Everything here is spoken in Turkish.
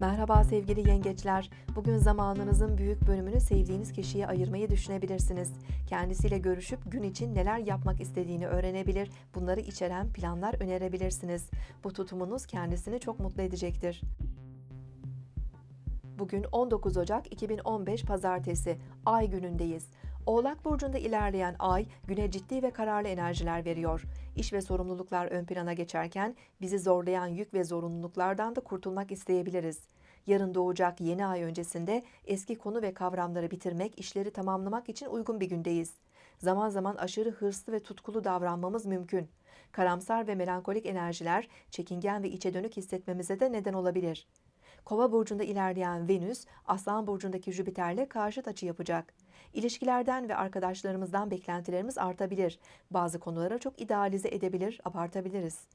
Merhaba sevgili yengeçler. Bugün zamanınızın büyük bölümünü sevdiğiniz kişiye ayırmayı düşünebilirsiniz. Kendisiyle görüşüp gün için neler yapmak istediğini öğrenebilir, bunları içeren planlar önerebilirsiniz. Bu tutumunuz kendisini çok mutlu edecektir. Bugün 19 Ocak 2015 Pazartesi, Ay günündeyiz. Oğlak Burcu'nda ilerleyen Ay, güne ciddi ve kararlı enerjiler veriyor. İş ve sorumluluklar ön plana geçerken bizi zorlayan yük ve zorunluluklardan da kurtulmak isteyebiliriz. Yarın doğacak yeni ay öncesinde eski konu ve kavramları bitirmek, işleri tamamlamak için uygun bir gündeyiz. Zaman zaman aşırı hırslı ve tutkulu davranmamız mümkün. Karamsar ve melankolik enerjiler çekingen ve içe dönük hissetmemize de neden olabilir. Kova burcunda ilerleyen Venüs, Aslan burcundaki Jüpiter'le karşıt açı yapacak. İlişkilerden ve arkadaşlarımızdan beklentilerimiz artabilir. Bazı konulara çok idealize edebilir, abartabiliriz.